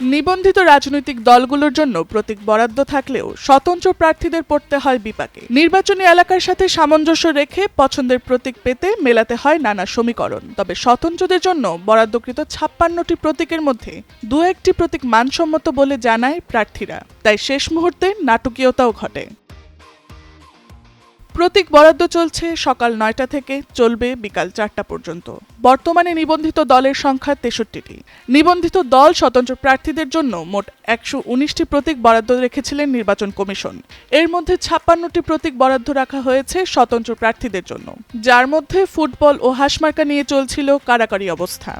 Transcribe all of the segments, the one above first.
নিবন্ধিত রাজনৈতিক দলগুলোর জন্য প্রতীক বরাদ্দ থাকলেও স্বতন্ত্র প্রার্থীদের পড়তে হয় বিপাকে। নির্বাচনী এলাকার সাথে সামঞ্জস্য রেখে পছন্দের প্রতীক পেতে মেলাতে হয় নানা সমীকরণ। তবে স্বতন্ত্রদের জন্য বরাদ্দকৃত ছাপ্পান্নটি প্রতীকের মধ্যে দু একটি প্রতীক মানসম্মত বলে জানায় প্রার্থীরা। তাই শেষ মুহূর্তে নাটকীয়তাও ঘটে। প্রতীক বরাদ্দ চলছে সকাল নয়টা থেকে চলবে বিকাল চারটা পর্যন্ত। বর্তমানে নিবন্ধিত দলের সংখ্যা তেষট্টিটি। নিবন্ধিত দল স্বতন্ত্র প্রার্থীদের জন্য মোট একশো উনিশটি প্রতীক বরাদ্দ রেখেছিলেন নির্বাচন কমিশন। এর মধ্যে ছাপ্পান্নটি প্রতীক বরাদ্দ রাখা হয়েছে স্বতন্ত্র প্রার্থীদের জন্য। যার মধ্যে ফুটবল ও হাঁসমার্কা নিয়ে চলছিল কারাকারি অবস্থা।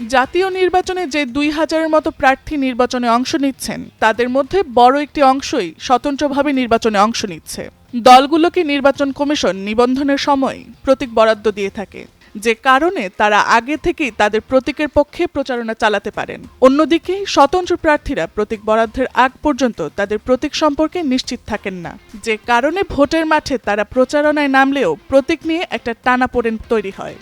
জাতীয় নির্বাচনে যে দুই হাজারের মতো প্রার্থী নির্বাচনে অংশ নিচ্ছেন, তাদের মধ্যে বড় একটি অংশই স্বতন্ত্রভাবে নির্বাচনে অংশ নিচ্ছে। দলগুলোকে নির্বাচন কমিশন নিবন্ধনের সময় প্রতীক বরাদ্দ দিয়ে থাকে? যে কারণে তারা আগে থেকেই তাদের প্রতীকের পক্ষে প্রচারণা চালাতে পারেন। অন্যদিকে স্বতন্ত্র প্রার্থীরা প্রতীক বরাদ্দের আগ পর্যন্ত তাদের প্রতীক সম্পর্কে নিশ্চিত থাকেন না। যে কারণে ভোটের মাঠে তারা প্রচারণায় নামলেও প্রতীক নিয়ে একটা টানাপোড়েন তৈরি হয়।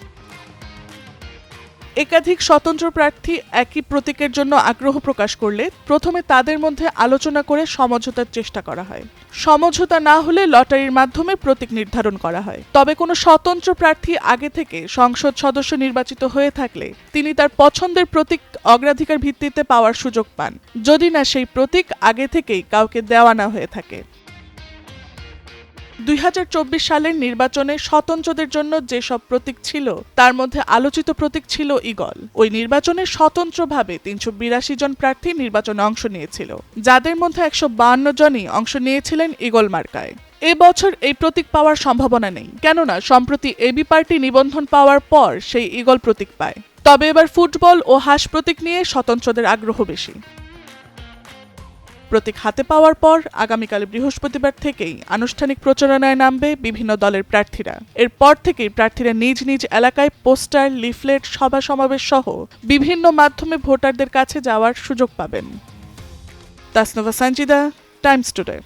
একাধিক স্বতন্ত্র প্রার্থী একই প্রতীকের জন্য আগ্রহ প্রকাশ করলে প্রথমে তাদের মধ্যে আলোচনা করে সমঝোতার চেষ্টা করা হয়। সমঝোতা না হলে লটারির মাধ্যমে প্রতীক নির্ধারণ করা হয়। তবে কোনো স্বতন্ত্র প্রার্থী আগে থেকে সংসদ সদস্য নির্বাচিত হয়ে থাকলে তিনি তার পছন্দের প্রতীক অগ্রাধিকার ভিত্তিতে পাওয়ার সুযোগ পান। যদি না সেই প্রতীক আগে থেকেই কাউকে দেওয়া না হয়ে থাকে। দুই হাজার চব্বিশ সালের নির্বাচনে স্বতন্ত্রদের জন্য যেসব প্রতীক ছিল, তার মধ্যে আলোচিত প্রতীক ছিল ইগল ওই নির্বাচনে স্বতন্ত্রভাবে তিনশো বিরাশি জন প্রার্থী নির্বাচনে অংশ নিয়েছিল, যাদের মধ্যে একশো জনই অংশ নিয়েছিলেন ইগল মার্কায়। এবছর এই প্রতীক পাওয়ার সম্ভাবনা নেই, কেননা সম্প্রতি এবি পার্টি নিবন্ধন পাওয়ার পর সেই ইগল প্রতীক পায়। তবে এবার ফুটবল ও হাঁস প্রতীক নিয়ে স্বতন্ত্রদের আগ্রহ বেশি। প্রতীক হাতে পাওয়ার পর আগামীকাল বৃহস্পতিবার থেকেই আনুষ্ঠানিক প্রচারণায় নামবে বিভিন্ন দলের প্রার্থীরা। এরপর থেকেই প্রার্থীরা নিজ নিজ এলাকায় পোস্টার, লিফলেট সভা সমাবেশ সহ বিভিন্ন মাধ্যমে ভোটারদের কাছে যাওয়ার সুযোগ পাবেন। Tasnuva Sanjida Times Today.